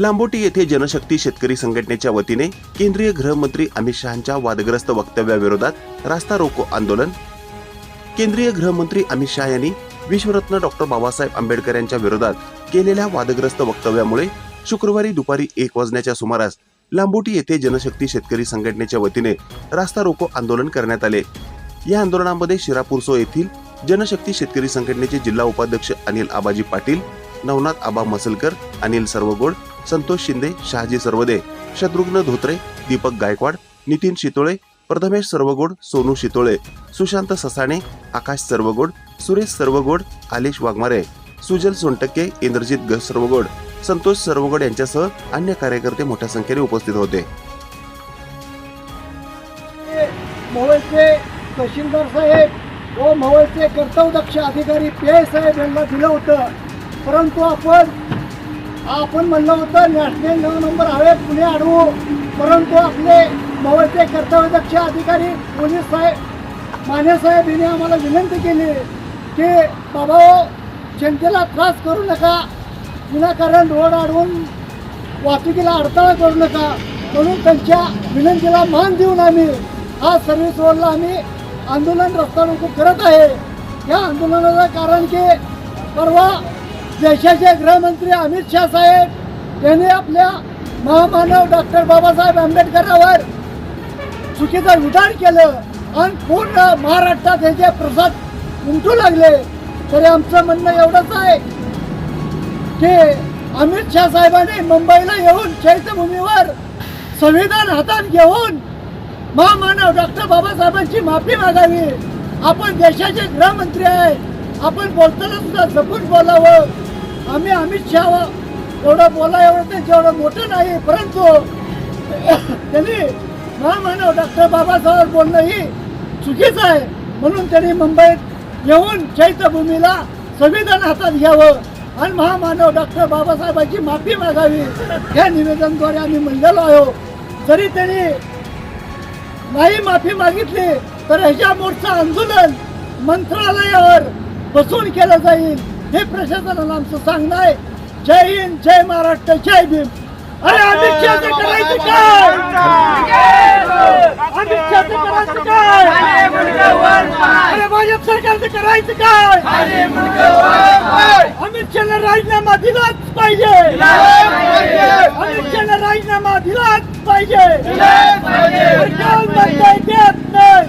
लांबोटी येथे जनशक्ती शेतकरी संघटनेच्या वतीने केंद्रीय गृहमंत्री अमित शहांच्या वादग्रस्त वक्तव्याविरोधात रास्ता रोको आंदोलन. केंद्रीय गृहमंत्री अमित शहा यांनी विश्वरत्न डॉक्टर बाबासाहेब आंबेडकर यांच्या विरोधात केलेल्या वादग्रस्त वक्तव्यामुळे शुक्रवारी दुपारी एक वाजण्याच्या सुमारास लांबोटी येथे जनशक्ती शेतकरी संघटनेच्या वतीने रास्ता रोको आंदोलन करण्यात आले. या आंदोलनामध्ये शिरापूरसो येथील जनशक्ती शेतकरी संघटनेचे जिल्हा उपाध्यक्ष अनिल आबाजी पाटील नवनाथ आबा मसलकर अनिल सर्वगोड संतोष शिंदे शहाजी सर्वदे शत्रुघ्न धोत्रे दीपक गायकवाड नितीन शितोळे प्रथमेश सर्वगोड सोनू शितोळे सुशांत ससाणे आकाश सर्वगोड सुरेश सर्वगोड आलिश वाघमारे सुजल सोनटक्के इंद्रजित ग सर्वगोड संतोष सर्वगोड यांच्यासह अन्य कार्यकर्ते मोठ्या संख्येने उपस्थित होते. मवळचे तहसीलदार साहेब व मवळचे कर्तव्यदक्ष अधिकारी पी आय साहेब यांना दिलं होतं. परंतु आपण आपण म्हणलं होतं नॅशनल नऊ नंबर हवे पुणे अडवू परंतु आपले मवळचे कर्तव्यदक्ष अधिकारी पोलीस साहेब माने साहेब यांनी आम्हाला विनंती केली की बाबा जनतेला त्रास करू नका. विनाकारण रोड अडवून वाहतुकीला अडथळा करू नका. म्हणून त्यांच्या विनंतीला मान देऊन आम्ही हा सर्व्हिस रोडला आम्ही आंदोलन रस्ता रोको करत आहे. या आंदोलनाचं कारण की परवा देशाचे गृहमंत्री अमित शहा साहेब यांनी आपल्या महामानव डॉक्टर बाबासाहेब आंबेडकरावर चुकीचं विधान केलं आणि पूर्ण महाराष्ट्रात हे जे प्रसाद उमटू लागले तरी आमचं म्हणणं एवढंच आहे की अमित शहा साहेबांनी मुंबईला येऊन चैत्यभूमीवर संविधान हातात घेऊन महामानव डॉक्टर बाबासाहेबांची माफी मागावी. आपण देशाचे गृहमंत्री आहे. आपण बोलताना सुद्धा जपून बोलावं. आम्ही अमित शहा एवढं बोला एवढं त्यांचं एवढं मोठं नाही परंतु त्यांनी महामानव डॉक्टर बाबासाहेब बोलणं ही चुकीचं आहे. म्हणून त्यांनी मुंबईत येऊन चैत्यभूमीला संविधान हातात घ्यावं आणि महामानव डॉक्टर बाबासाहेबांची माफी मागावी या निवेदनद्वारे आम्ही म्हणलेलो आहो. जरी त्यांनी नाही माफी मागितली तर ह्याच्या मोठं आंदोलन मंत्रालयावर बसून केलं जाईल. हे प्रशासनाला आमचं सांगणं आहे. जय हिंद जय महाराष्ट्र जय भीम. अरे अमित शहाचं करायचं काय? अमित शहाचं करायचं काय? अरे भाजप सरकारचं करायचं काय? अमित शहाला राजीनामा दिलाच पाहिजे. अमित शहाला राजीनामा दिलाच पाहिजे. सरकार म्हणताय देत नाही.